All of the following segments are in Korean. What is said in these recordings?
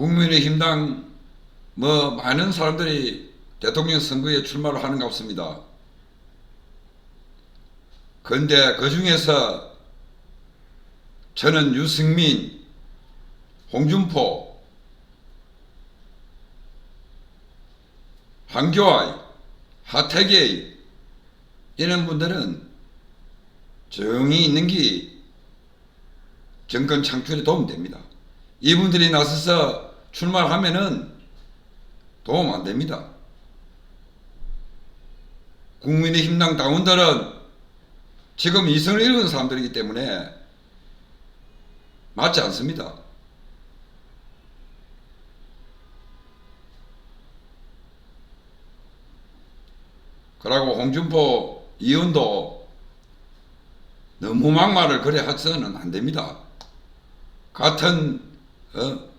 국민의힘당 뭐 많은 사람들이 대통령 선거에 출마를 하는 것 같습니다. 그런데 그 중에서 저는 유승민, 홍준포, 황교안, 하태기 이런 분들은 조용히 있는 게 정권 창출에 도움 됩니다. 이분들이 나서서 출마하면은 도움 안 됩니다. 국민의힘당 당원들은 지금 이성을 잃은 사람들이기 때문에 맞지 않습니다. 그러고 홍준표 의원도 너무 막말을 그래 해서는 안 됩니다. 같은 어,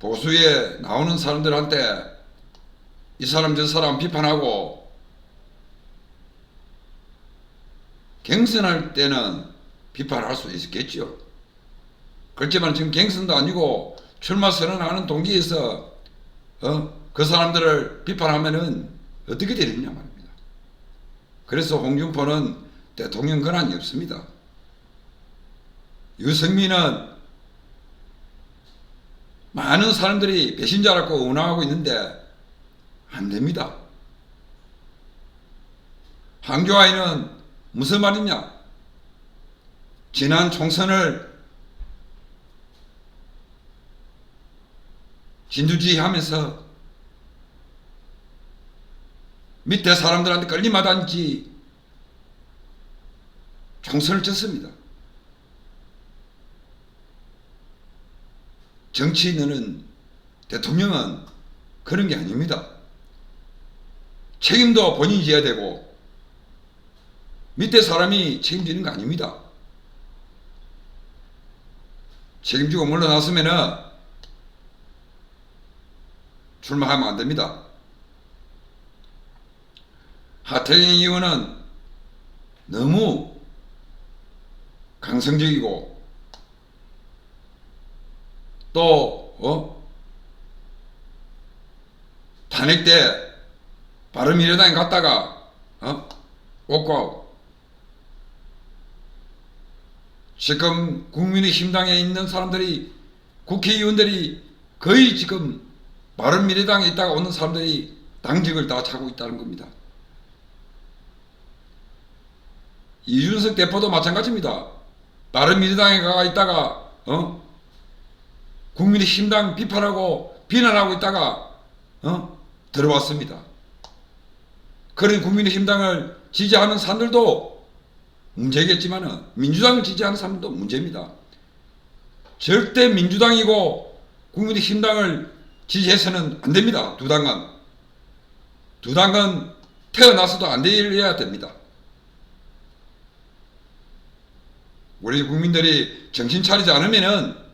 보수에 나오는 사람들한테 이 사람 저 사람 비판하고 갱선할 때는 비판할 수 있었겠죠. 그렇지만 지금 갱선도 아니고 출마 선언하는 동기에서 어, 그 사람들을 비판하면은 어떻게 되느냐 말입니다. 그래서 홍준표는 대통령 권한이 없습니다. 유승민은 많은 사람들이 배신자라고 운항하고 있는데 안 됩니다. 황교안이는 무슨 말이냐? 지난 총선을 진두지휘하면서 밑에 사람들한테 끌림하단지 총선을 쳤습니다. 정치인은 대통령은 그런 게 아닙니다. 책임도 본인이 져야 되고 밑에 사람이 책임지는 거 아닙니다. 책임지고 물러났으면은 출마하면 안 됩니다. 하태경 의원은 너무 강성적이고 또 어? 탄핵 때 바른미래당에 갔다가 어? 옷고 지금 국민의힘당에 있는 사람들이 국회의원들이 거의 지금 바른미래당에 있다가 오는 사람들이 당직을 다 차고 있다는 겁니다. 이준석 대표도 마찬가지입니다. 바른미래당에 가 있다가 어? 국민의힘당 비판하고 비난하고 있다가 어? 들어왔습니다. 그런 국민의힘당을 지지하는 사람들도 문제겠지만은 민주당을 지지하는 사람도 문제입니다. 절대 민주당이고 국민의힘당을 지지해서는 안 됩니다. 두 당은 두 당은 태어나서도 안 되어야 됩니다. 우리 국민들이 정신 차리지 않으면은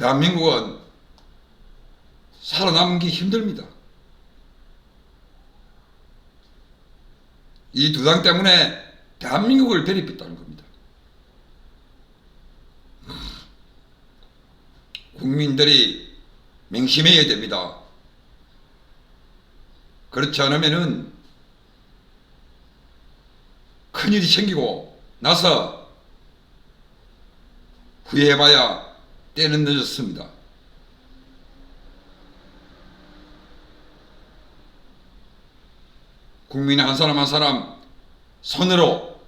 대한민국은 살아남기 힘듭니다. 이 두 당 때문에 대한민국을 괴롭혔다는 겁니다. 국민들이 맹심해야 됩니다. 그렇지 않으면은 큰일이 생기고 나서 후회해봐야 때는 늦었습니다. 국민의 한 사람 한 사람 손으로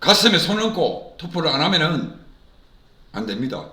가슴에 손을 얹고 투표를 안 하면은 안 됩니다.